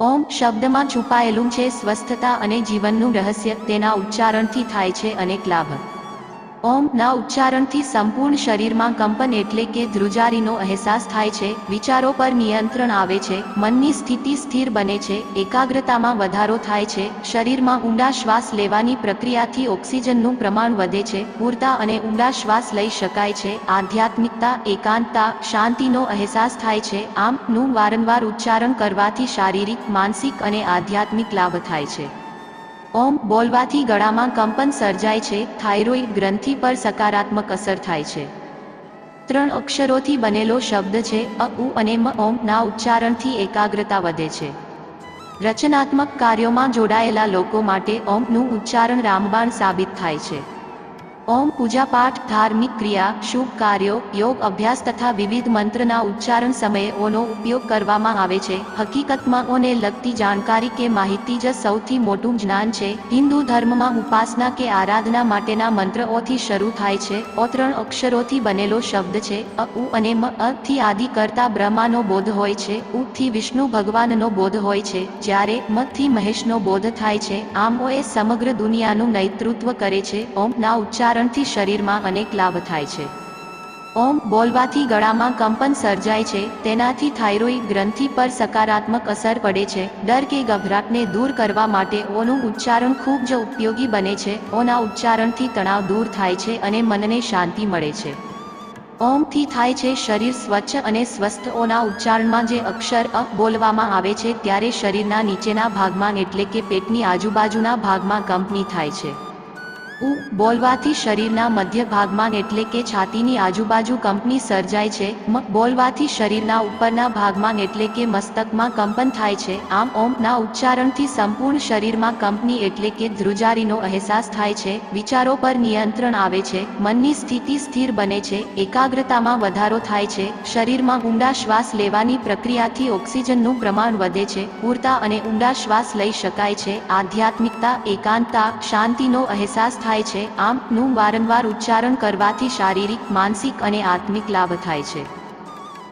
ઓમ શબ્દમાં છુપાયેલું છે સ્વસ્થતા અને જીવનનું રહસ્ય તેના ઉચ્ચારણથી થાય છે અનેક લાભ. ઓમ, ના ઉચ્ચારણથી સંપૂર્ણ શરીરમાં કંપન એટલે કે ધ્રુજારીનો અહેસાસ થાય છે, વિચારો પર નિયંત્રણ આવે છે, મનની સ્થિતિ સ્થિર બને છે, એકાગ્રતામાં વધારો થાય છે, શરીરમાં ઊંડા શ્વાસ લેવાની પ્રક્રિયાથી ઓક્સિજનનું પ્રમાણ વધે છે, પૂરતા અને ઊંડા શ્વાસ લઈ શકાય છે, આધ્યાત્મિકતા, એકાંતતા, શાંતિનો અહેસાસ થાય છે, આમ, નું વારંવાર ઉચ્ચારણ કરવાથી શારીરિક, માનસિક અને આધ્યાત્મિક લાભ થાય છે. ઓમ બોલવાથી ગળામાં કંપન સર્જાય છે, થાઇરોઇડ ગ્રંથિ પર સકારાત્મક અસર થાય છે. ત્રણ અક્ષરોથી બનેલો શબ્દ છે, અ, ઉ અને મ, ઓમ, ના ઉચ્ચારણથી એકાગ્રતા વધે છે. રચનાત્મક કાર્યોમાં જોડાયેલા લોકો માટે ઓમનું ઉચ્ચારણ રામબાણ સાબિત થાય છે. ઓમ પૂજાપાઠ ધાર્મિક ક્રિયા, શુભ કાર્યો, યોગ, અભ્યાસ તથા વિવિધ મંત્રના ઉચ્ચારણ સમયે ઓનો ઉપયોગ કરવામાં આવે છે. હકીકતમાં ઓને લગતી જાણકારી કે માહિતી જ સૌથી મોટું જ્ઞાન છે. હિન્દુ ધર્મમાં ઉપાસના કે આરાધના માટેના મંત્ર ઓથી શરૂ થાય છે. ઓ ત્રણ અક્ષરોથી બનેલો શબ્દ છે. અ, ઉ અને મ, અ થી આદિ કરતા બ્રહ્માનો બોધ હોય છે. ઉ થી વિષ્ણુ ભગવાનનો બોધ હોય છે. જ્યારે મ થી મહેશનો બોધ થાય છે. આમ ઓએ સમગ્ર દુનિયાનું નેતૃત્વ કરે છે. ઓમ ના ઉચ્ચારણથી શરીરમાં અનેક લાભ થાય છે. ઓમ બોલવાથી ગળામાં કંપન સર્જાય છે, તેનાથી થાઇરોઇડ ગ્રંથિ પર સકારાત્મક અસર પડે છે, ડર કે ગભરાટને દૂર કરવા માટે ઓનું ઉચ્ચારણ ખૂબ જ ઉપયોગી બને છે, ઓના ઉચ્ચારણથી તણાવ દૂર થાય છે અને મનને શાંતિ મળે છે. ઓમથી થાય છે શરીર સ્વચ્છ અને સ્વસ્થ, ઓના ઉચ્ચારણમાં જે અક્ષર અ બોલવામાં આવે છે, ત્યારે શરીરના નીચેના ભાગમાં એટલે કે પેટની આજુબાજુના ભાગમાં કંપની થાય છે. ઉ બોલવાથી શરીરના મધ્ય ભાગમાં એટલે કે છાતીની આજુબાજુ કંપની સર્જાય છે, મ બોલવાથી શરીરના ઉપરના ભાગમાં એટલે કે મસ્તકમાં કંપન થાય છે, આમ ઓમ ના ઉચ્ચારણથી સંપૂર્ણ શરીરમાં કંપની એટલે કે ધ્રુજારીનો અહેસાસ થાય છે, વિચારો પર નિયંત્રણ આવે છે, મનની સ્થિતિ સ્થિર બને છે, એકાગ્રતામાં વધારો થાય છે, શરીરમાં ઊંડા શ્વાસ લેવાની પ્રક્રિયાથી ઓક્સિજનનું પ્રમાણ વધે છે, પૂરતા અને ઊંડા શ્વાસ લઈ શકાય છે, આધ્યાત્મિકતા, એકાંતતા, શાંતિનો અહેસાસ થાય છે. આમ નું વારંવાર ઉચ્ચારણ કરવાથી શારીરિક, માનસિક અને આત્મિક લાભ થાય છે.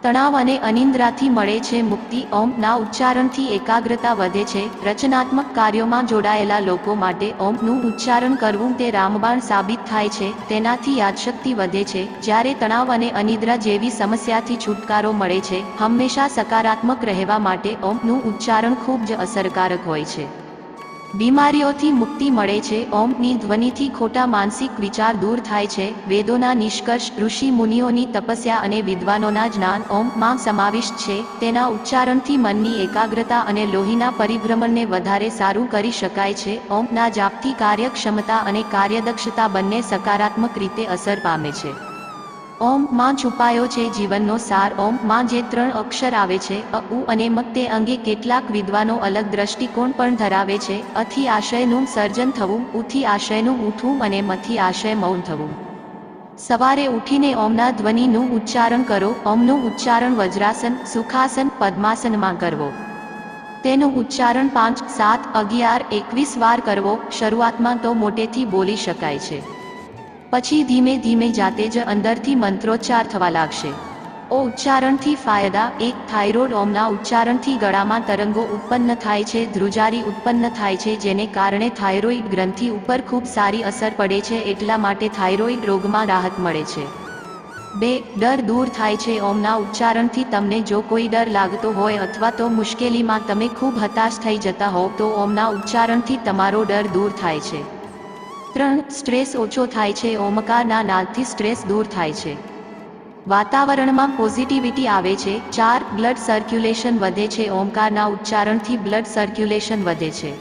તણાવ અને અનિંદ્રાથી મળે છે. મુક્તિ ઓમ. ઉચ્ચારણથી એકાગ્રતા વધે છે. રચનાત્મક કાર્યોમાં જોડાયેલા લોકો માટે ઓમનું ઉચ્ચારણ કરવું તે રામબાણ સાબિત થાય છે. તેનાથી યાદશક્તિ વધે છે. જ્યારે તણાવ અને અનિદ્રા જેવી સમસ્યાથી છુટકારો મળે છે, હંમેશા સકારાત્મક રહેવા માટે ઓમનું ઉચ્ચારણ ખૂબ જ અસરકારક હોય છે. બીમારીઓથી મુક્તિ મળે છે. ઓમની ધ્વનિથી ખોટા માનસિક વિચાર દૂર થાય છે. વેદોના નિષ્કર્ષ, ઋષિ મુનિઓની તપસ્યા અને વિદ્વાનોના જ્ઞાન ઓમમાં સમાવિષ્ટ છે. તેના ઉચ્ચારણથી મનની એકાગ્રતા અને લોહીના પરિભ્રમણને વધારે સારું કરી શકાય છે. ઓમના જાપથી કાર્યક્ષમતા અને કાર્યદક્ષતા બંને સકારાત્મક રીતે અસર પામે છે. ઓમમાં છુપાયો છે, જીવનનો સાર. ઓમમાં જે ત્રણ અક્ષર આવે છે, અ, ઉ અને મ, તે અંગે કેટલાક વિદ્વાનો અલગ દ્રષ્ટિકોણ પણ ધરાવે છે. અથી આશયનું સર્જન થવું, ઉથી આશયનું ઉઠવું અને મથી આશય મૌન થવું. સવારે ઉઠીને ઓમના ધ્વનિનું ઉચ્ચારણ કરો. ઓમનું ઉચ્ચારણ વજ્રાસન, સુખાસન, પદ્માસનમાં કરવો. તેનું ઉચ્ચારણ પાંચ, સાત, અગિયાર, એકવીસ વાર કરવો. શરૂઆતમાં તો મોટેથી બોલી શકાય છે. પછી ધીમે ધીમે જાતે જ અંદરથી મંત્રોચ્ચાર થવા લાગશે. ઓ ઉચ્ચારણથી ફાયદા, એક થાઇરોઇડ ઓમના ઉચ્ચારણથી ગળામાં તરંગો ઉત્પન્ન થાય છે, ધ્રુજારી ઉત્પન્ન થાય છે, જેને કારણે થાઇરોઇડ ગ્રંથિ ઉપર ખૂબ સારી અસર પડે છે, એટલા માટે થાઇરોઇડ રોગમાં રાહત મળે છે. બે, ડર દૂર થાય છે, ઓમના ઉચ્ચારણથી તમને જો કોઈ ડર લાગતો હોય અથવા તો મુશ્કેલીમાં તમે ખૂબ હતાશ થઈ જતા હોવ તો ઓમના ઉચ્ચારણથી તમારો ડર દૂર થાય છે. ત્રણ સ્ટ્રેસ ઓછો થાય છે, ઓમકારના નાદથી સ્ટ્રેસ દૂર થાય છે. વાતાવરણમાં પોઝિટિવિટી આવે છે, ચાર, બ્લડ સર્ક્યુલેશન વધે છે, ઓમકારના ઉચ્ચારણથી બ્લડ સર્ક્યુલેશન વધે છે.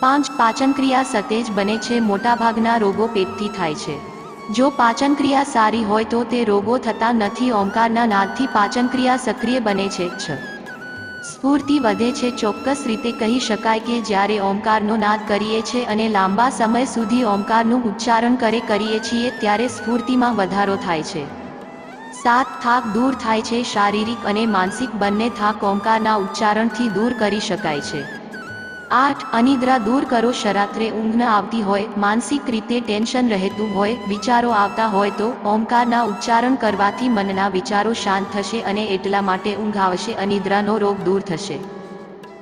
પાંચ, પાચનક્રિયા સતેજ બને છે, મોટાભાગના રોગો પેટથી થાય છે. જો પાચનક્રિયા સારી હોય તો તે રોગો થતા નથી, ઓમકારના નાદથી પાચનક્રિયા સક્રિય બને છે, છ. સ્ફૂર્તિ વધે છે, ચોક્કસ રીતે કહી શકાય કે જ્યારે ઓમકારનો નાદ કરીએ છીએ અને લાંબા સમય સુધી ઓમકારનું ઉચ્ચારણ કરે કરીએ છીએ ત્યારે સ્ફૂર્તિમાં વધારો થાય છે. સાત થાક દૂર થાય છે, શારીરિક અને માનસિક બંને થાક ઓમકારના ઉચ્ચારણથી દૂર કરી શકાય છે. આઠ અનિદ્રા દૂર કરો, શરાત્રે ઊંઘ ન આવતી હોય, માનસિક રીતે ટેન્શન રહેતું હોય, વિચારો આવતા હોય તો ઓમકારના ઉચ્ચારણ કરવાથી મનના વિચારો શાંત થશે અને એટલા માટે ઊંઘ આવશે, અનિદ્રાનો રોગ દૂર થશે.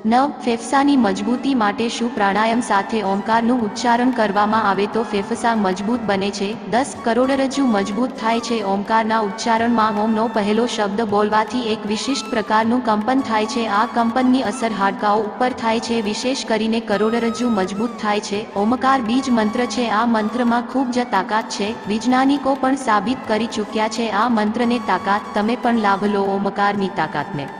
નવ ફેફસાની મજબૂતી માટે શું પ્રાણાયામ સાથે ઓમકારનું ઉચ્ચારણ કરવામાં આવે તો ફેફસા મજબૂત બને છે. દસ કરોડરજ્જુ મજબૂત થાય છે. ઓમકારના ઉચ્ચારણમાં ઓમનો પહેલો શબ્દ બોલવાથી એક વિશિષ્ટ પ્રકારનું કંપન થાય છે. આ કંપનની અસર હાડકાઓ ઉપર થાય છે. વિશેષ કરીને કરોડરજ્જુ મજબૂત થાય છે. ઓમકાર બીજ મંત્ર છે. આ મંત્રમાં ખૂબ જ તાકાત છે. વૈજ્ઞાનિકો પણ સાબિત કરી ચૂક્યા છે. આ મંત્રને તાકાત, તમે પણ લાભ લો ઓમકારની તાકાતને.